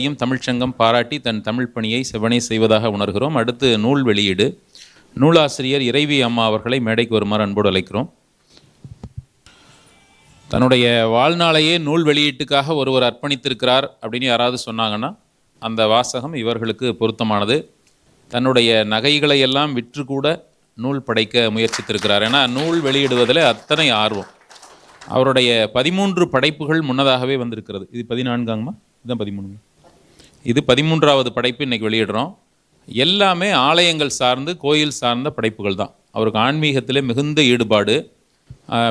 யும் தமிழ்ச்சங்கம் பாராட்டி தன் தமிழ் பணியை செவனை செய்வதாக உணர்கிறோம். அடுத்து நூல் வெளியீடு. நூலாசிரியர் இறைவி அம்மா அவர்களை மேடைக்கு வருமாறு அன்போடு அழைக்கிறோம். தன்னுடைய வாழ்நாளையே நூல் வெளியீட்டுக்காக ஒருவர் அர்ப்பணித்திருக்கிறார் அப்படின்னு யாராவது சொன்னாங்கன்னா அந்த வாசகம் இவர்களுக்கு பொருத்தமானது. தன்னுடைய நகைகளை எல்லாம் விற்று கூட நூல் படைக்க முயற்சித்திருக்கிறார். ஏன்னா நூல் வெளியிடுவதில் அத்தனை ஆர்வம். அவருடைய பதிமூன்று படைப்புகள் முன்னதாகவே வந்திருக்கிறது. இது பதினான்காங்கம்மா? இதுதான் பதிமூணுங்க. இது பதிமூன்றாவது படைப்பு இன்றைக்கி வெளியிடுறோம். எல்லாமே ஆலயங்கள் சார்ந்து கோயில் சார்ந்த படைப்புகள் தான். அவருக்கு ஆன்மீகத்தில் மிகுந்த ஈடுபாடு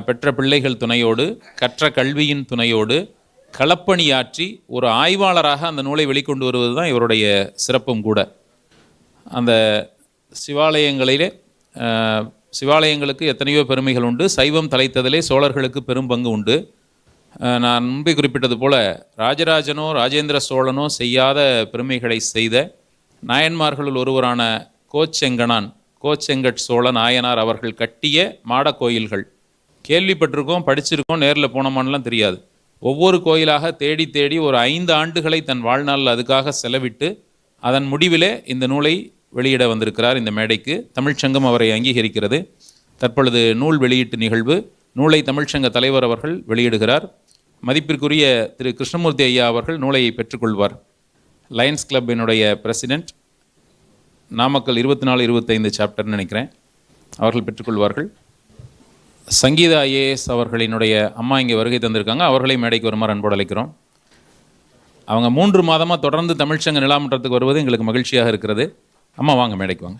பெற்ற பிள்ளைகள் துணையோடு கற்ற கல்வியின் துணையோடு களப்பணியாற்றி ஒரு ஆய்வாளராக அந்த நூலை வெளிக்கொண்டு வருவது தான் இவருடைய சிறப்பும் கூட. அந்த சிவாலயங்களிலே சிவாலயங்களுக்கு எத்தனையோ பெருமைகள் உண்டு. சைவம் தலைத்ததிலே சோழர்களுக்கு பெரும் பங்கு உண்டு. நான் முன்பே குறிப்பிட்டது போல ராஜராஜனோ ராஜேந்திர சோழனோ செய்யாத பெருமைகளை செய்த நாயன்மார்களுள் ஒருவரான கோச்செங்கனான் கோச்செங்கட் சோழ நாயனார் அவர்கள் கட்டிய மாட கோயில்கள். கேள்விப்பட்டிருக்கோம் படிச்சிருக்கோம் நேரில் போனோமான்லாம் தெரியாது. ஒவ்வொரு கோயிலாக தேடி தேடி ஒரு ஐந்து ஆண்டுகளை தன் வாழ்நாளில் அதுக்காக செலவிட்டு அதன் முடிவிலே இந்த நூலை வெளியிட வந்திருக்கிறார் இந்த மேடைக்கு. தமிழ்ச்சங்கம் அவரை அங்கீகரிக்கிறது. தற்பொழுது நூல் வெளியீட்டு நிகழ்வு நூலை தமிழ்ச்சங்க தலைவர் அவர்கள் வெளியிடுகிறார். மதிப்பிற்குரிய திரு கிருஷ்ணமூர்த்தி ஐயா அவர்கள் நூலை பெற்றுக்கொள்வார். லயன்ஸ் கிளப்பினுடைய பிரசிடென்ட் நாமக்கல் இருபத்தி நாலு இருபத்தைந்து சாப்டர்னு நினைக்கிறேன். அவர்கள் பெற்றுக்கொள்வார்கள். சங்கீதா ஐஏஎஸ் அவர்களினுடைய அம்மா இங்கே வருகை தந்திருக்காங்க. அவர்களை மேடைக்கு வருமாறு அன்போடு அழைக்கிறோம். அவங்க மூன்று மாதமாக தொடர்ந்து தமிழ்ச்சங்க நிலாமன்றத்துக்கு வருவது எங்களுக்கு மகிழ்ச்சியாக இருக்கிறது. அம்மா வாங்க மேடைக்கு வாங்க.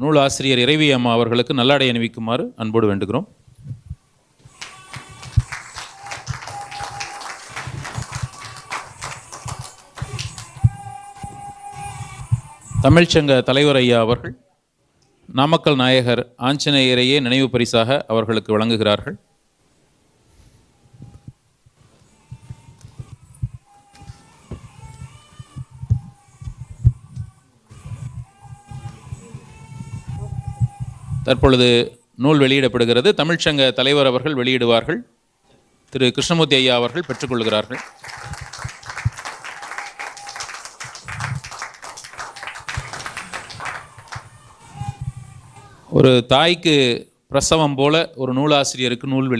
நூலாசிரியர் இறைவி அம்மா அவர்களுக்கு நல்லாடை அணிவிக்குமாறு அன்போடு வேண்டுகிறோம். தமிழ்ச்சங்க தலைவர் ஐயா அவர்கள் நாமக்கல் நாயகர் ஆஞ்சநேயரையே நினைவு பரிசாக அவர்களுக்கு வழங்குகிறார்கள். தற்பொழுது நூல் வெளியிடப்படுகிறது. தமிழ்ச்சங்க தலைவர் அவர்கள் வெளியிடுவார்கள். திரு. கிருஷ்ணமூர்த்தி ஐயா அவர்கள் பெற்றுக்கொள்கிறார்கள். ஒரு தாய்க்கு பிரசவம் போல ஒரு நூலாசிரியருக்கு நூல் வெளியிட